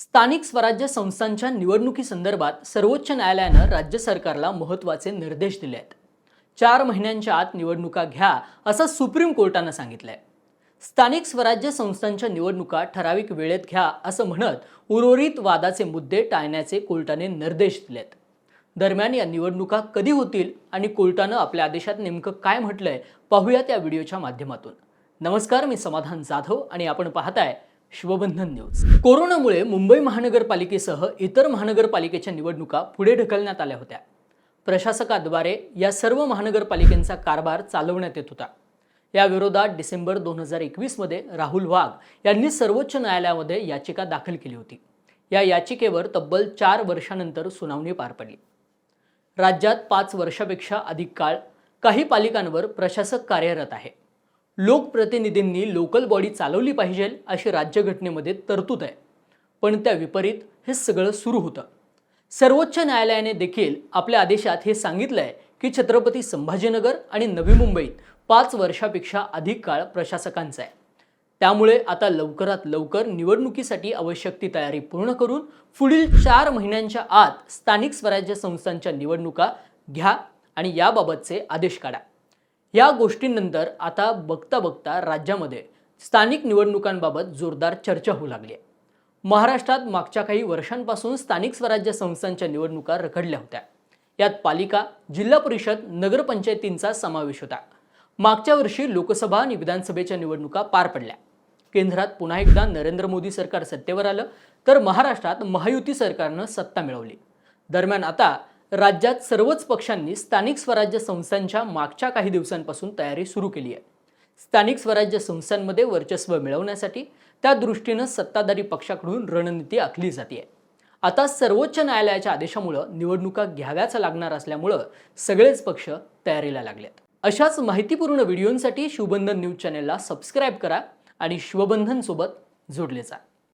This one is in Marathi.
स्थानिक स्वराज्य संस्थांच्या निवडणुकीसंदर्भात सर्वोच्च न्यायालयानं राज्य सरकारला महत्त्वाचे निर्देश दिले आहेत. चार महिन्यांच्या आत निवडणुका घ्या असं सुप्रीम कोर्टानं सांगितलंय. स्थानिक स्वराज्य संस्थांच्या निवडणुका ठराविक वेळेत घ्या असं म्हणत उर्वरित वादाचे मुद्दे टाळण्याचे कोर्टाने निर्देश दिलेत. दरम्यान या निवडणुका कधी होतील आणि कोर्टानं आपल्या आदेशात नेमकं काय म्हटलंय पाहूयात या व्हिडिओच्या माध्यमातून. नमस्कार मी समाधान जाधव आणि आपण पाहताय शिवबंधन न्यूज. कोरोनामुळे मुंबई महानगरपालिकेसह इतर महानगरपालिकेच्या निवडणुका पुढे ढकलण्यात आल्या होत्या. प्रशासकाद्वारे या सर्व महानगरपालिकेंचा कारभार चालवण्यात येत होता. या विरोधात डिसेंबर दोन हजार एकवीसमध्ये राहुल वाघ यांनी सर्वोच्च न्यायालयामध्ये याचिका दाखल केली होती. या याचिकेवर तब्बल चार वर्षानंतर सुनावणी पार पडली. राज्यात पाच वर्षापेक्षा अधिक काळ काही पालिकांवर प्रशासक कार्यरत आहे. लोकप्रतिनिधींनी लोकल बॉडी चालवली पाहिजे अशी राज्यघटनेमध्ये तरतूद आहे. पण त्या विपरीत हे सगळं सुरू होतं. सर्वोच्च न्यायालयाने देखील आपल्या आदेशात हे सांगितलं आहे की छत्रपती संभाजीनगर आणि नवी मुंबईत पाच वर्षापेक्षा अधिक काळ प्रशासकांचा आहे. त्यामुळे आता लवकरात लवकर निवडणुकीसाठी आवश्यक ती तयारी पूर्ण करून पुढील चार महिन्यांच्या आत स्थानिक स्वराज्य संस्थांच्या निवडणुका घ्या आणि याबाबतचे आदेश काढा. या गोष्टींनंतर आता बघता बघता राज्यामध्ये स्थानिक निवडणुकांबाबत जोरदार चर्चा होऊ लागली आहे. महाराष्ट्रात मागच्या काही वर्षांपासून स्थानिक स्वराज्य संस्थांच्या निवडणुका रखडल्या होत्या. यात पालिका जिल्हा परिषद नगरपंचायतींचा समावेश होता. मागच्या वर्षी लोकसभा आणि विधानसभेच्या निवडणुका पार पडल्या. केंद्रात पुन्हा एकदा नरेंद्र मोदी सरकार सत्तेवर आलं तर महाराष्ट्रात महायुती सरकारनं सत्ता मिळवली. दरम्यान आता राज्यात सर्वच पक्षांनी स्थानिक स्वराज्य संस्थांच्या मागच्या काही दिवसांपासून तयारी सुरू केली आहे. स्थानिक स्वराज्य संस्थांमध्ये वर्चस्व मिळवण्यासाठी त्या दृष्टीनं सत्ताधारी पक्षाकडून रणनीती आखली जाते. आता सर्वोच्च न्यायालयाच्या आदेशामुळं निवडणुका घ्याव्याच लागणार असल्यामुळं सगळेच पक्ष तयारीला लागलेत. अशाच माहितीपूर्ण व्हिडिओंसाठी शिवबंधन न्यूज चॅनेलला सबस्क्राईब करा आणि शिवबंधनसोबत जोडले जा.